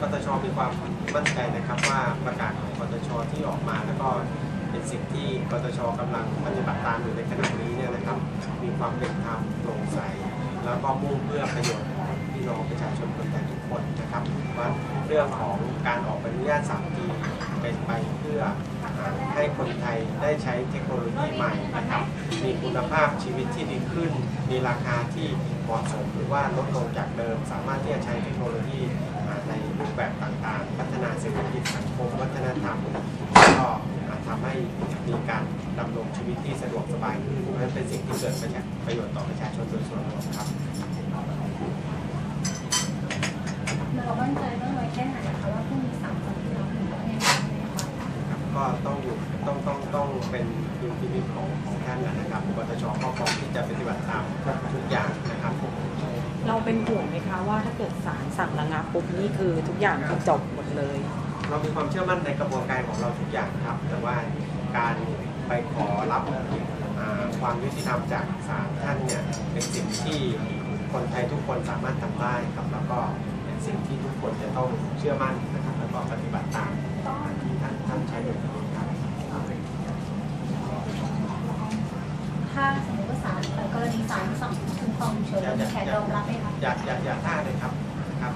กตชมีความมั่นใจนะครับว่าประกาศของกตชที่ออกมาแล้วก็เป็นสิ่งที่กตชกำลังปฏิบัติตามอยู่ในขณะนี้เนี่ยนะครับ มีความเป็นธรรมโปร่งใส แล้วก็มุ่งเพื่อประโยชน์ของพี่น้องประชาชนคนไทยทุกคนนะครับว่าเรื่องของการออกใบอนุญาต 3G เป็นไปเพื่อให้คนไทยได้ใช้เทคโนโลยีใหม่นะครับ มีคุณภาพชีวิตที่ดีขึ้น มีราคาที่เหมาะสมหรือว่าลดลงจากเดิม สามารถที่จะใช้เทคโนโลยี รูปแบบต่างๆ พัฒนาเศรษฐกิจสังคม วัฒนธรรมก็ทำให้มีการดำรงชีวิตที่สะดวกสบายขึ้นและเป็นสิ่งที่เกิดประโยชน์ต่อประชาชนโดยส่วนรวมครับเรามั่นใจมากน้อยแค่ไหนคะว่าพรุ่งนี้สามวันที่เราถึงจะให้นวันครับก็ต้องอยู่ต้องต้องต้องเป็นดุลพินิจของของท่านนะครับกตชก็พร้อมที่จะปฏิบัติตาม คะว่าถ้าเกิดศาลสั่งระงับปุ๊บนี่คือทุกอย่างคือจบหมดเลย เรามีความเชื่อมั่นในกระบวนการของเราทุกอย่างครับ แต่ว่าการไปขอรับอ่าความยุติธรรมจากศาลท่านเนี่ยเป็นสิ่งที่คนไทยทุกคนสามารถทำได้ครับแล้วก็เป็นสิ่งที่ทุกคนจะต้องเชื่อมั่นนะครับแล้วก็ปฏิบัติตามที่ท่านท่านใช้อยู่ครับถ้าสมมติว่าศาลกรณีศาลสั่ง คุ้มครองฉุกเฉินเรามีแผนรองรับไหมคะอย่าอย่าอย่าท่าเลยครับครับ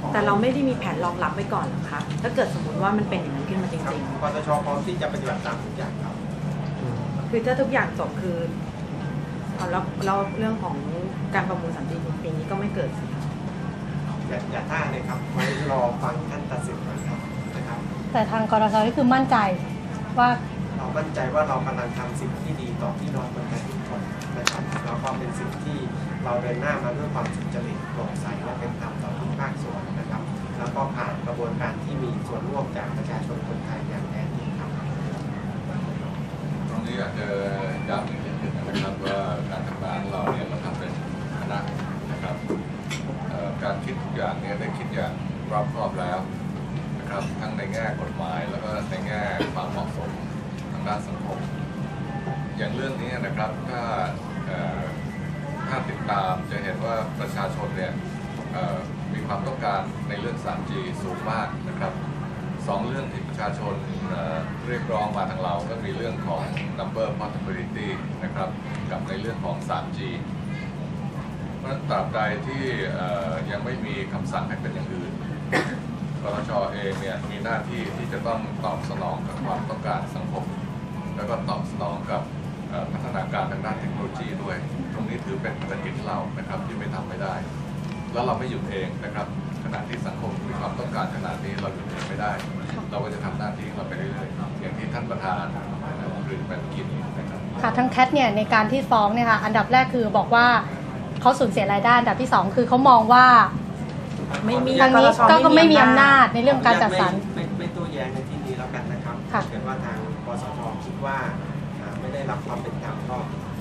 ขอแต่เราไม่ได้มีแผนรองรับไว้ก่อนหรอคะถ้าเกิดสมมติว่ามันเป็นอย่างนั้นขึ้นมาจครับริงกตชพร้อมที่จะปฏิบัติตามทุกอย่างครับๆคือถ้าทุกอย่างจบคือเอาแล้วแล้วเรื่องของการประมูลสันติปีนี้ก็ไม่เกิดสิคะอย่าอย่าท่าเลยครับไว้รอฟังท่านตัดสินก่อนครับนะครับ แต่ทางกรทนี่คือมั่นใจว่าเรามั่นใจว่าเรากำลังทำสิ่งที่ดีต่อพี่น้องคนไทยทุกค นะครับแล้วก็เป็นสิ่งที่เราเดินหน้ามาด้วยความสุจริตโปร่งใสและเป็นธรรมต่อทุกภาคส่วนนะครับ แล้วก็ผ่านกระบวนการที่มีส่วนร่วมจากประชาชนคนไทยอย่างแท้จริงครับ ตรงนี้อยากจะย้ำอีกนิดนึงนะครับว่าการทำงานของเราเนี่ยเราทำเป็นคณะนะครับการคิดทุกอย่างเนี่ยได้คิดอย่างรอบคอบแล้วนะครับทั้งในแง่กฎหมาย แล้วก็ในแง่ความเหมาะสมทางด้านสังคม อย่างเรื่องนี้นะครับถ้า ถ้าติดตามจะเห็นว่าประชาชนเนี่ยมีความต้องการในเรื่อง 3G สูงมากนะครับสองเรื่องที่ประชาชนเรียกร้องมาทางเราก็มีเรื่องของ number portability นะครับ กับในเรื่องของ 3G เพราะฉะนั้นตราบใดที่ยังไม่มีคำสั่งให้เป็นอย่างอื่นกรชเองเนี่ยมีหน้าที่ที่จะต้องตอบสนองกับความต้องการสังคม แล้วก็ตอบสนองกับ พัฒนาการทางด้านเทคโนโลยีด้วย ตรงนี้ถือเป็นภารกิจเรานะครับที่ไม่ทำไม่ได้ แล้วเราไม่หยุดเองนะครับขณะที่สังคมมีความต้องการขนาดนี้เราหยุดเองไม่ได้ เราก็จะทำหน้าที่ของเราไปเรื่อยๆอย่างที่ท่านประธานหรือเป็นกินนะครับค่ะทางแคทเนี่ยในการที่ฟ้องเนี่ยค่ะอันดับแรกคือบอกว่าเขาสูญเสียรายได้อันดับที่สองคือเขามองว่าไม่มีทางนี้กสก็ก็ไม่มีอำนาจในเรื่องการจัดสรรไม่ไม่ไม่ตู้แย้งในที่นี้แล้วกันนะครับค่ะถ้าเกิดว่าทางกสทคิดว่าอ่า ไม่ได้รับความเป็นธรรมก็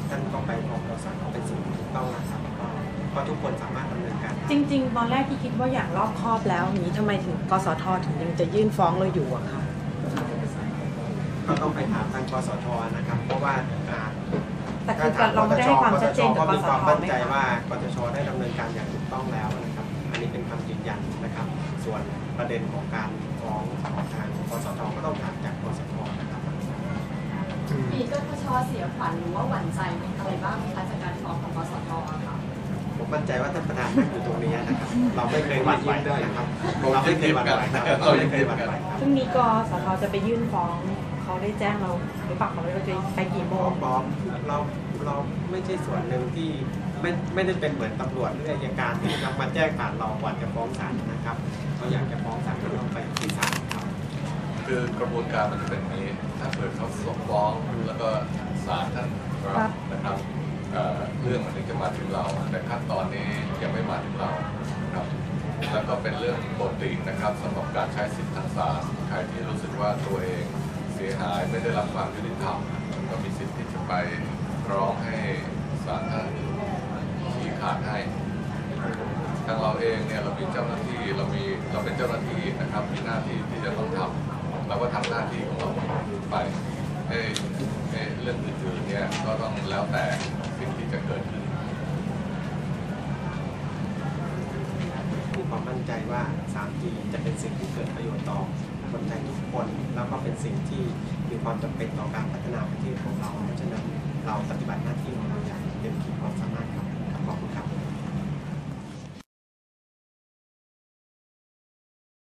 ท่านก็ไปฟ้องต่อศาลก็เป็นสิ่งที่ถูกต้องนะครับก็ก็ทุกคนสามารถดำเนินการจริง ๆ ตอนแรกที่คิดว่าอย่างรอบคอบแล้วอย่างนี้ทำไมถึงกสทถึงยังจะยื่นฟ้องเราอยู่อะคะก็ต้องไปถามทางกสทนะครับ เพราะว่าอ่าแต่คือเราไม่ได้ให้ความชัดเจนกับก็กมีสความทมั่นไหมใจคะว่ากสชได้ดำเนินการอย่างถูกต้องแล้วนะครับ อันนี้เป็นคำยืนยันนะครับ ส่วนประเด็นของการฟ้องของทางกสทก็ต้องถามจากกสทนะครับ มีกทชเสียขวัญหรือว่าหวั่นใจอะไรบ้างไหมคะจากการฟ้องของกสทอะค่ะผมมั่นใจว่าท่านประธานนั่งอยู่ตรงนี้นะครับ เราไม่เคยหวั่นไหวนะครับเราไม่เคยหวั่นไหวครับเราไม่เคยหวั่นไหวครับพรุ่งนี้กสทจะไปยื่นฟ้องเขาได้แจ้งเราหรือเปล่าเขาเราจะไปกี่โมบองกบอกเราเราไม่ใช่ส่วนหนึ่งที่ไม่ไม่ได้เป็นเหมือนตำรวจหรืออัยการที่นำมาแจ้งผ่านเราก่อนจะฟ้องศาลนะครับ เราอยากจะฟ้องศาลก็ต้องไปที่ศาล ครับคือกระบวนการมันจะเป็นอย่างนี้ ถ้าเกิดเขาส่งฟ้องแล้วก็ศาลท่านรับนะครับเอ่อเรื่องมันถึงจะมาถึงเรา แต่ขั้นตอนนี้ยังไม่มาถึงเรานะครับ แล้วก็เป็นเรื่องปกตินะครับสำหรับการใช้สิทธิทางศาลใครที่รู้สึกว่าตัวเองเสียหายไม่ได้รับความยุติธรรมก็มีสิทธิ์ที่จะไปร้องให้ศาลท่านชี้ขาดให้ ทางเราเองเนี่ยเรามีเจ้าหน้าที่เรามีเราเป็นเจ้าหน้าที่นะครับมีหน้าที่ที่จะต้องทำ เราก็ทำหน้าที่ของเราไปเอเอเรื่องอื่นๆเนี่ยก็ต้องแล้วแต่สิ่งที่จะเกิดขึ้นมีความมั่นใจว่า 3G จะเป็นสิ่งที่เกิดประโยชน์ต่อคนไทยทุกคน แล้วก็เป็นสิ่งที่มีความจำเป็นต่อการพัฒนาประเทศของเรา เพราะฉะนั้นเราปฏิบัติหน้าที่ของเราอย่างเต็มขีดความสามารถครับขอบคุณครับ